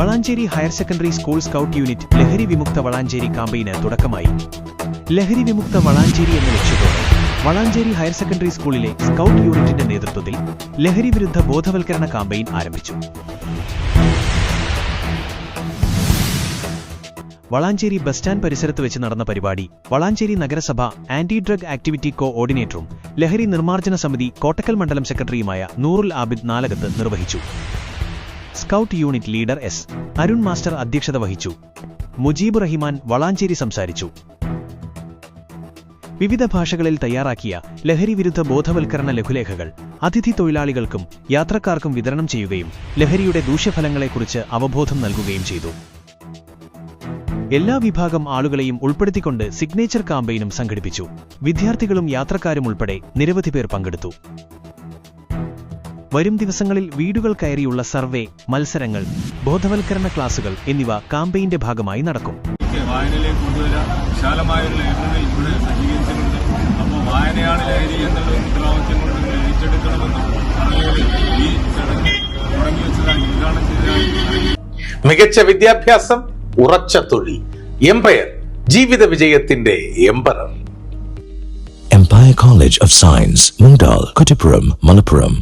Valanchery higher secondary school scout unit ലഹരി വിമുക്ത വളാഞ്ചേരി ക്യാമ്പയിന് തുടക്കമായി. ലഹരി വിമുക്ത വളാഞ്ചേരി എന്ന ലക്ഷ്യത്തോടെ വളാഞ്ചേരി ഹയർ സെക്കൻഡറി സ്കൂളിലെ സ്കൗട്ട് യൂണിറ്റിന്റെ നേതൃത്വത്തിൽ ലഹരി വിരുദ്ധ ബോധവൽക്കരണ ക്യാമ്പയിൻ ആരംഭിച്ചു. വളാഞ്ചേരി ബസ് സ്റ്റാൻഡ് പരിസരത്ത് വെച്ച് നടന്ന പരിപാടി വളാഞ്ചേരി നഗരസഭ ആന്റി ഡ്രഗ് ആക്ടിവിറ്റി കോഓർഡിനേറ്ററും ലഹരി നിർമ്മാർജന സമിതി കോട്ടക്കൽ മണ്ഡലം സെക്രട്ടറിയുമായ നൂറുൽ ആബിദ് നാലകത്ത് നിർവഹിച്ചു. Scout unit leader S. Arun master അധ്യക്ഷത വഹിച്ചു. മുജീബ് റഹിമാൻ വളാഞ്ചേരി സംസാരിച്ചു. വിവിധ ഭാഷകളിൽ തയ്യാറാക്കിയ ലഹരി വിരുദ്ധ ബോധവൽക്കരണ ലഘുലേഖകൾ അതിഥി തൊഴിലാളികൾക്കും യാത്രക്കാർക്കും വിതരണം ചെയ്യുകയും ലഹരിയുടെ ദൂഷ്യഫലങ്ങളെക്കുറിച്ച് അവബോധം നൽകുകയും ചെയ്തു. എല്ലാ വിഭാഗം ആളുകളെയും ഉൾപ്പെടുത്തിക്കൊണ്ട് സിഗ്നേച്ചർ കാമ്പയിനും സംഘടിപ്പിച്ചു. വിദ്യാർത്ഥികളും യാത്രക്കാരും ഉൾപ്പെടെ നിരവധി പേർ പങ്കെടുത്തു. വരും ദിവസങ്ങളിൽ വീടുകൾ കയറിയുള്ള സർവേ മത്സരങ്ങൾ ബോധവൽക്കരണ ക്ലാസുകൾ എന്നിവ കാമ്പയിന്റെ ഭാഗമായി നടക്കും. വിശാലമായ ഒരു ലൈബ്രറി ഇവിടെ സജ്ജീകരിച്ചിട്ടുണ്ട്. അപ്പോൾ വായനയാണ് ലഹരി എന്നുള്ള ഒരു മുദ്രാവാക്യം കൊണ്ട് നിങ്ങൾ ഏറ്റെടുക്കണമെന്നും പറഞ്ഞുകൊണ്ട് ഈ ചടങ്ങ് തുടങ്ങി വെച്ചതായി ഉദ്ഘാടനം ചെയ്തതായി മികച്ച വിദ്യാഭ്യാസം ഉറച്ച തൊഴിൽ എംപയർ ജീവിത വിജയത്തിന്റെ empire Empire College of Science, Mundal, Kuttipuram, Malappuram.